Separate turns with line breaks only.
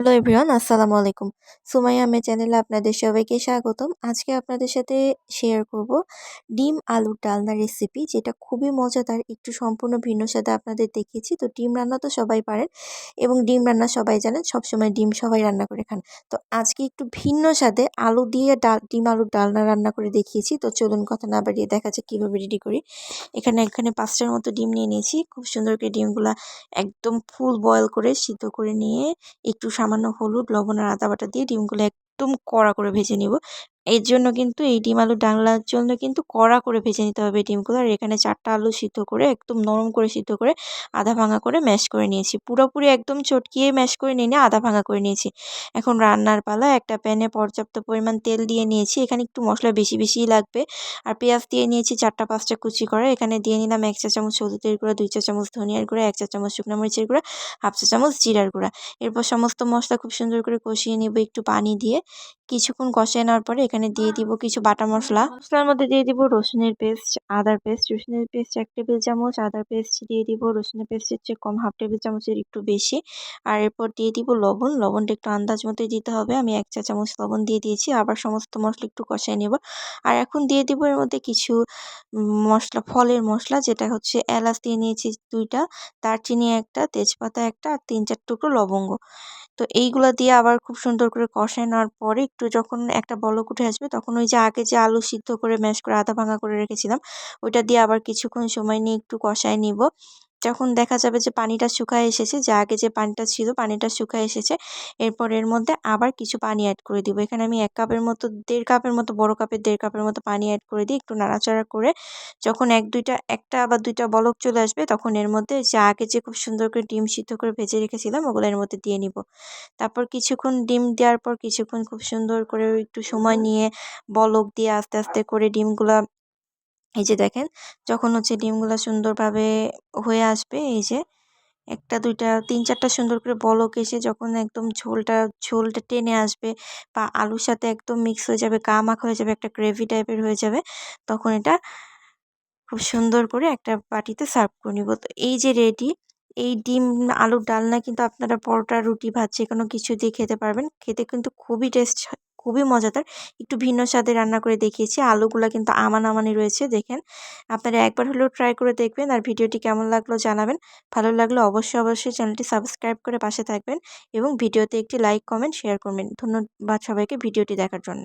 Hello everyone আসসালামু আলাইকুম। সুমাইয়া আহমেদ চ্যানেলে আপনাদের সবাইকে স্বাগতম। আজকে আপনাদের সাথে শেয়ার করব ডিম আলুর ডালনা রেসিপি যেটা খুবই মজাদার, একটু সম্পূর্ণ ভিন্ন সাথে আপনাদের দেখিয়েছি। তো ডিম রান্না তো সবাই পারেন এবং ডিম রান্না সবাই জানেন, সবসময় ডিম সবাই রান্না করে খান। তো আজকে একটু ভিন্ন স্বাদে আলু দিয়ে ডাল, ডিম আলুর ডালনা রান্না করে দেখিয়েছি। তো চলুন কথা না বাড়িয়ে দেখা যাচ্ছে কীভাবে রেডি করি। এখানে এখানে পাঁচটার মতো ডিম নিয়ে নিয়েছি। খুব সুন্দর করে ডিমগুলা একদম ফুল বয়েল করে সিদ্ধ করে নিয়ে একটু সামান্য হলুদ লবণ আর আদা বাটা দিয়ে ডিমগুলো একদম কড়া করে ভেজে নিব। এর জন্য কিন্তু এই ডিম আলু ডাংলার জন্য কিন্তু কড়া করে ভেজে নিতে হবে ডিমগুলো। আর এখানে চারটা আলু সিদ্ধ করে, একদম নরম করে সিদ্ধ করে আধা ভাঙা করে ম্যাশ করে নিয়েছি। পুরোপুরি একদম চটকিয়ে ম্যাশ করে নিয়ে নিয়ে আধা ভাঙা করে নিয়েছি। এখন রান্নার পালা একটা প্যানে পর্যাপ্ত পরিমাণ তেল দিয়ে নিয়েছি। এখানে একটু মশলা বেশি বেশিই লাগবে। আর পেঁয়াজ দিয়ে নিয়েছি চারটা পাঁচটা কুচি করে এখানে দিয়ে নিলাম এক চা চামচ হলুদের গুঁড়া, দুই চা চামচ ধনিয়ার গুঁড়া, এক চা চামচ শুকনো মরিচের গুঁড়া, হাফ চা চামচ জিরার গুঁড়া। এরপর সমস্ত মশলা খুব সুন্দর করে কষিয়ে নেব একটু পানি দিয়ে। কিছুক্ষণ কষিয়ে নেওয়ার পরে এখানে দিয়ে দিব কিছু বাটা মশলা। মশলার মধ্যে দিয়ে দিব রসুনের পেস্ট, আদার পেস্ট, রসুনের পেস্ট এক টেবিল চামচ, আদার পেস্ট দিয়ে দিব রসুনের পেস্টের চেয়ে কম হাফ টেবিল চামচের একটু বেশি। আর এরপর দিয়ে দিব লবণ, লবণটা একটু আন্দাজ মতোই দিতে হবে। আমি এক চা চামচ লবণ দিয়ে দিয়েছি, আবার সমস্ত মশলা একটু কষাই নেব। আর এখন দিয়ে দিব এর মধ্যে কিছু মশলা, ফলের মশলা, যেটা হচ্ছে এলাচ দিয়ে নিয়েছি দুইটা, দারচিনি একটা, তেজপাতা একটা, আর তিন চার টুকরো লবঙ্গ। তো এইগুলো দিয়ে আবার খুব সুন্দর করে কষায় নেওয়ার পরে একটু যখন একটা বলক উঠে আসবে তখন ওই যে আগে যে আলু সিদ্ধ করে ম্যাশ করে আধা ভাঙা করে রেখেছিলাম, ওইটা দিয়ে আবার কিছুক্ষণ সময় নিয়ে একটু কষায় নিব। যখন দেখা যাবে যে পানিটা শুকায় এসেছে, যে আগে যে পানিটা ছিল পানিটা শুকায় এসেছে, এরপর এর মধ্যে আবার কিছু পানি অ্যাড করে দিব। এখানে আমি এক কাপের মতো, দেড় কাপের মতো, বড় কাপের দেড় কাপের মতো পানি অ্যাড করে দিই একটু নাড়াচাড়া করে যখন এক, দুইটা, একটা বা দুইটা বলক চলে আসবে, তখন এর মধ্যে যে আগে যে খুব সুন্দর করে ডিম সিদ্ধ করে ভেজে রেখেছিলাম, ওগুলো এর মধ্যে দিয়ে নিব। তারপর কিছুক্ষণ ডিম দেওয়ার পর কিছুক্ষণ খুব সুন্দর করে একটু সময় নিয়ে বলক দিয়ে আস্তে আস্তে করে ডিমগুলা এই যে দেখেন, যখন হচ্ছে ডিমগুলো সুন্দরভাবে হয়ে আসবে, এই যে একটা, দুইটা, তিন, চারটা সুন্দর করে বলক এসে যখন একদম ঝোলটা ঝোলটা টেনে আসবে বা আলুর সাথে একদম মিক্স হয়ে যাবে গা মাখা হয়ে যাবে, একটা গ্রেভি টাইপের হয়ে যাবে, তখন এটা খুব সুন্দর করে একটা বাটিতে সার্ভ করে নিব। তো এই যে রেডি এই ডিম, আলুর ডালনা কিন্তু আপনারা পরোটা, রুটি, ভাত যে কোনো কিছু দিয়ে খেতে পারবেন। খেতে কিন্তু খুবই টেস্ট খুবই মজাদার। একটু ভিন্ন স্বাদে রান্না করে দেখিয়েছি। আলুগুলো কিন্তু আমান আমানি রয়েছে, দেখেন। আপনারা একবার হলেও ট্রাই করে দেখবেন আর ভিডিওটি কেমন লাগল জানাবেন। ভালো লাগলে অবশ্যই অবশ্যই চ্যানেলটি সাবস্ক্রাইব করে পাশে থাকবেন এবং ভিডিওতে একটি লাইক কমেন্ট শেয়ার করবেন। ধন্যবাদ সবাইকে ভিডিওটি দেখার জন্য।